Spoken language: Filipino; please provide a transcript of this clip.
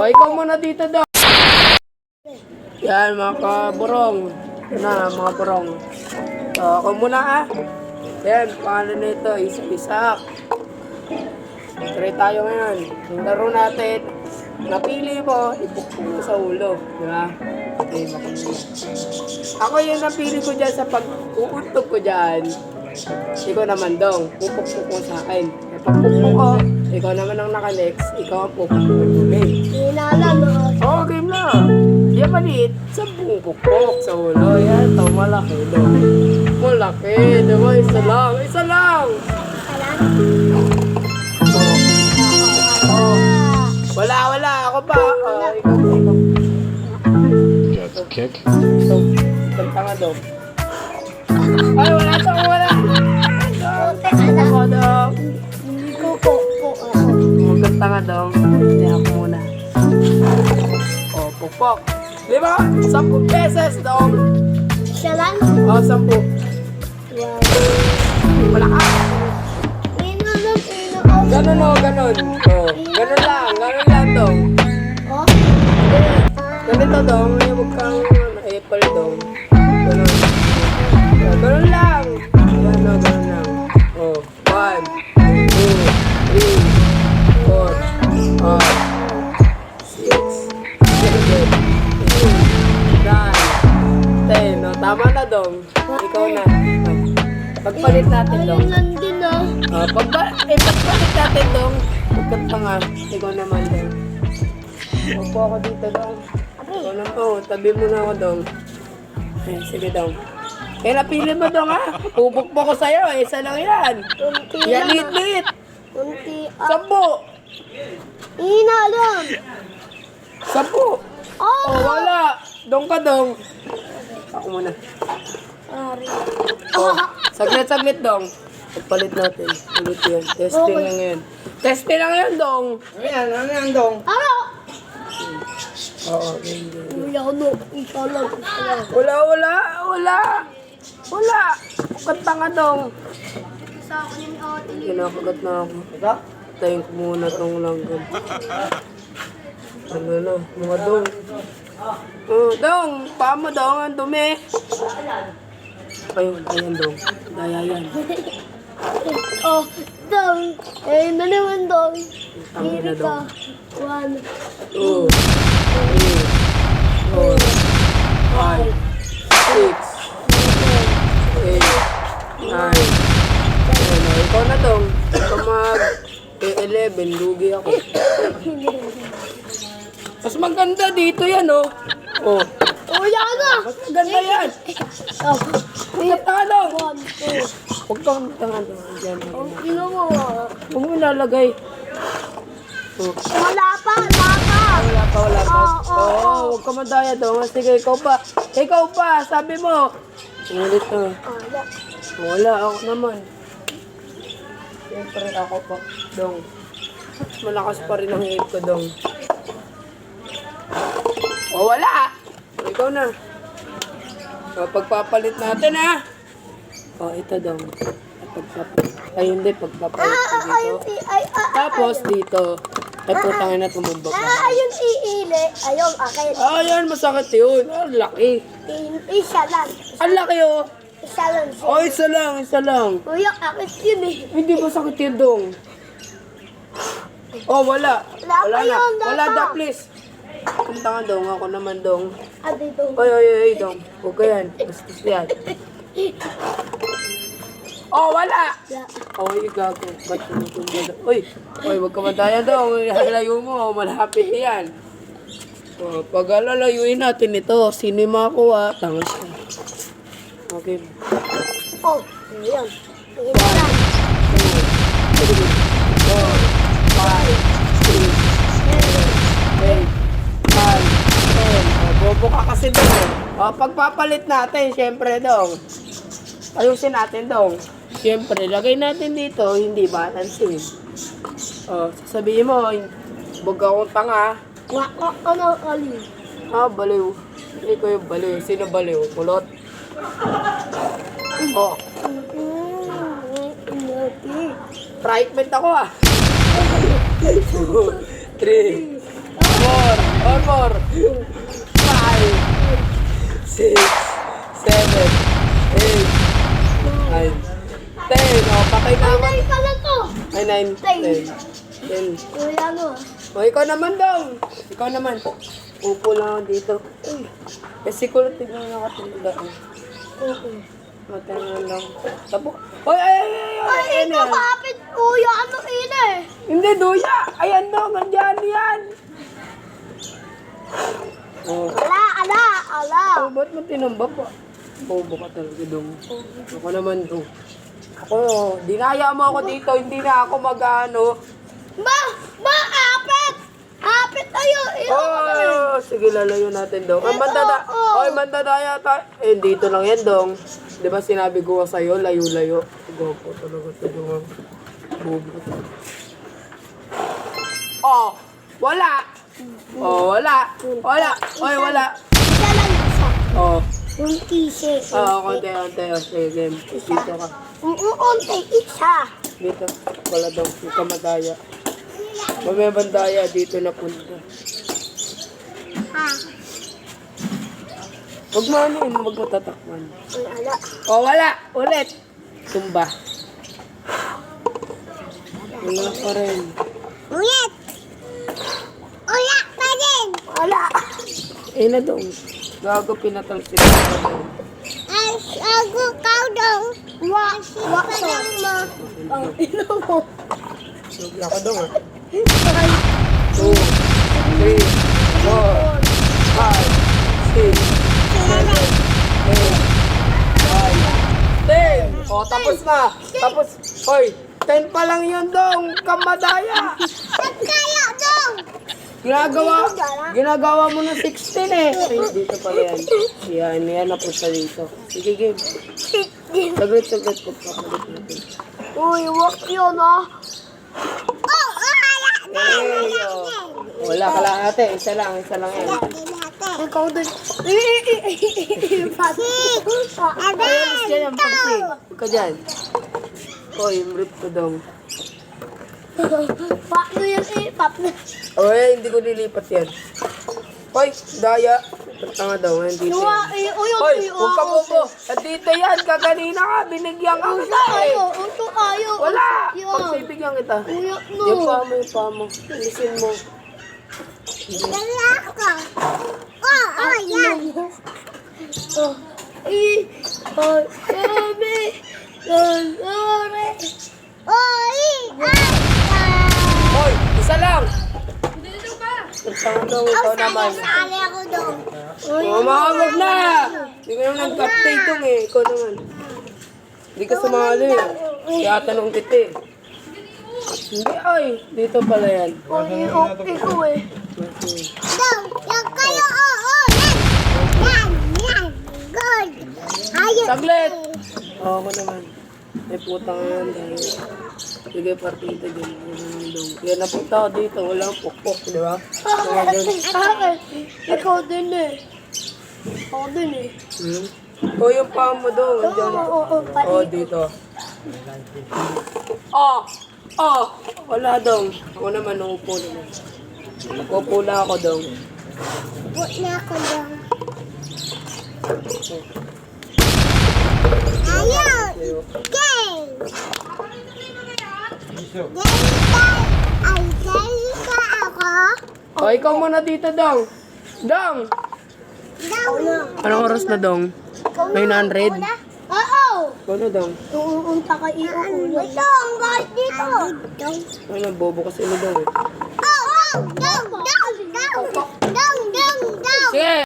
O, ikaw muna dito daw. Yan, mga kaburong. Na, mga burong. So, ako muna ah. Yan, pangalan nito, Isak-Isak. Try tayo ngayon. Yung laro natin, napili mo, ipukpuk mo sa ulo. Di ba? Okay. Ako yung napili ko dyan sa pag-uuntog ko dyan. Ikaw naman dong, pupukpuk mo sa akin. Pagpukpuk ko, ikaw naman ang naka-next, ikaw ang pupukpuk. Okay? Ah. Oo, game na. Yan maliit, sa pupukpuk sa ulo. Yan, ito malaki dong. Malaki, di ba? Isa lang, isa lang. Oh. Wala, wala. Ako pa. Oh, ikaw, kick. So, kanta nga daw. Ay, wala to, wala. Ako daw. Hindi ko po po. Magkanta nga daw. Hindi ako muna. Oh, pupok. Di ba? Sampung pesos daw. Siya lang? Oh, sampu. Wow. Wala ka. Ino ako. Ganun o, ganun. Oh, ganun lang, ganun lang daw. Oh? Ganito daw, may huwag kang apple daw. Ganun. Oh, lang. Ganun, natin dong. Ayun lang din ah. Ah, pagba, eh, pagpalit natin dong. Pagkat nga, ikaw naman dong. Upo ako dito dong. Ikaw naman, oh, tabi mo na ako dong. Eh, sige dong. Eh, napili mo dong ha. Pupuk mo ko sa'yo, eh, isa lang yan. Kunti Yan, lang. lit-lit. Kunti ah. Sampu. Ina lang. Sampu. Oh! Oh, wala. Dong ka dong. Ako muna. Sorry. Oh, saglit-saglit dong. Pagpalit natin. Ulit yan. Testing lang yan. Testing lang yan dong. Ano yan? Ano yan dong? Ano? Oo, ganyan, ganyan. Wala ko no. Isa lang. Isa lang. Wala, wala, wala. Wala. Kanta nga dong. Kinakagat na ako. Tayin ko muna tong langgam. Ano na, mga dong. Oh, dong, paa mo dong, ang dumi. Ayun, ayan dong. Daya yan. Oh, dong. Eh, na naman dong. Tama na dong. One. Two, three, four, five, six, eight, nine, ten. Oh, ikaw na dong. Ikaw mag eh, 11, lugi ako. Mas maganda dito yan, oh. Oh, Oh, yan na. mas maganda yan. Oh. Two. Huwag kang tangan dong. Diyan. Oh, ino mo. Huwag mo ilalagay. Oh. Wala pa, wala pa. Wala pa, wala pa. Oo, oo, oo. huwag ka madaya dong. Sige, ikaw pa. Ikaw pa, sabi mo. Ulit na. Wala. Wala, ako naman. Siyempre ako pa, dong. Malakas pa rin ang hip ko, dong. O, wala! Ikaw na. O, pagpapalit natin, ha? O, ito, dong. Pagpapalit. Ay, hindi, pagpapalit ko Ah, dito. ah, Tapos, dito. Ay, putangin na tumubok ah, ayun si Ile. Ayun, akin. Ah, yan, masakit yun. Ang laki. Isa lang. Ang laki, oh. Isa lang siya. O, isa lang, isa lang. Kuya, akin yun eh. Hindi ba sakit yun, dong? Oh, wala. Wala Wala na. Wala da, please. Punta nga, dong. Ako naman, dong. Ah, dito. Oy, oy, oy, dong. Huwag ka yan. Bastos yan. Oh, wala. Oh, yung gago. Ba't tumutumbol? Uy, uy, huwag ka madaya, dong. Halayo mo. Malapit yan. Oh, pag alalayuin natin ito, sino yung makakuha? Tanga siya. Okay. Oh, ayun. Isa lang. four, five, six, seven, eight, bobo ka kasi doon. O, pagpapalit natin, syempre dong. Ayusin natin dong. Syempre, lagay natin dito, hindi balansin. O, sasabihin mo, bug akong tanga. Nga, ah, ano, ali? Ah, baliw. Hindi ko yung baliw. Sino baliw? Kulot? Oh, Mm, treatment ako ah. six, seven, eight, nine, ten. O, patay na naman. Ay, pala to. Ay, nine, ten. Ten. Kuya, ano? O, ikaw naman daw. Ikaw naman. Upo lang ako dito. Kasi kulot tignan ako tinda. Okay. Matangan lang. Tapo. Oy, ay, ay, ay, ay. Ay, ito, ano kapit. Kuya, ano ina eh? Hindi, duya. Ayan daw, nandyan yan. Oh ba't mo tinamba pa? Bobo ka talaga dong. Ako naman to. Ako, dinaya mo ako dito, hindi na ako mag-ano. Ba, ba, kapit. Kapit tayo. Iyo. Oh, sige, lalayo natin dong. Ay, mandada. Oo. Oy, mandadaya tayo. Eh, dito lang yan dong. Di ba sinabi ko sa'yo, layo-layo. Gopo talaga ito dong. Bobo ka talaga. Oh, wala. Oh, wala. Wala. Oy, wala. Oh, Yung tisi. oh, konti, konti. Oh, sige, dito ka. Uunti, isa. Dito, wala daw. Yung kamadaya. Mamaya bandaya, dito na punta. Ha. Huwag mo ano huwag mo tatakman. Ay, ala. O, wala. Ulit. Tumba. Wala pa rin. Ulit. Ulit pa din. Wala. Eh na daw. Gago pinatal sila. Ay, ako kau daw. Wa, wa mo. Ang ino mo. Wala ka daw ah. Two, three, four, five, six, seven, eight, nine, ten. O, tapos na. Tapos, hoy, ten pa lang yun dong. Kamadaya. Kaya daw. Ginagawa, ginagawa mo na 16 eh. Ay, dito pala yan. Yan, yan na po sa dito. Sige, game. Saglit, saglit ko papalit natin. Uy, wak yun ah. Oh. Hey, oh. Wala ka lang ate, isa lang, isa lang yan. Ikaw din. Pati. Ay, alis ka yan, pagsi. Huwag ka dyan. Hoy, rip ko daw. Paano yan eh? Paano? Oy, hindi ko nilipat yan. Hoy, daya. Tanga daw, dito. Nuwa, eh, uy, Hoy, uy, huwag ka mo po. Dito yan, kaganina ka, binigyan ka Uto kita eh. ayo, uto ayo. Wala! Yan. Pagsibigyan kita. Uy, no. Yung pa mo, yung pa mo. Alisin mo. Dala ka. Oh, oh, yan. Oh, i, oh, sorry. Oh, ah, Hoy, isa lang! Tanga daw, ikaw naman. Sali ako doon. Oh, makakag na! Hindi ko naman nag-update yung eh. Ikaw naman. Hindi ka sumali. Kaya tanong kita eh. Hindi ay, dito pala yan. Oh, okay ko eh. Doon, yung kayo, oh, oh, yan. Yan. Good. Ayun. Saglit! Oo, ako naman. May putang yan dahil. Sige, partida dyan. Yan daw. Napunta ako dito. Walang pukpok, di ba? Mga ganun. Ikaw din eh. Ako din eh. Hmm? O, yung paa mo daw. Oo, Andyan. oo, oo, pati. Oo, dito. Oh! Oh! Wala daw. Ako naman, uupo naman. Uupo na ako daw. Wala na ako doon. Oh. Ayun! Game! Ka! Ay, ka ako? O, Oh, ikaw muna dito, Dong. Dong! Down. Anong oras na, Dong? 900? Oo! Ano, Dong? Uuunta ka iuulo. Ito, ang guys dito. Ano, bobo kasi mo, Dong. Oh, down, down, down, down, down, down, down. Sige!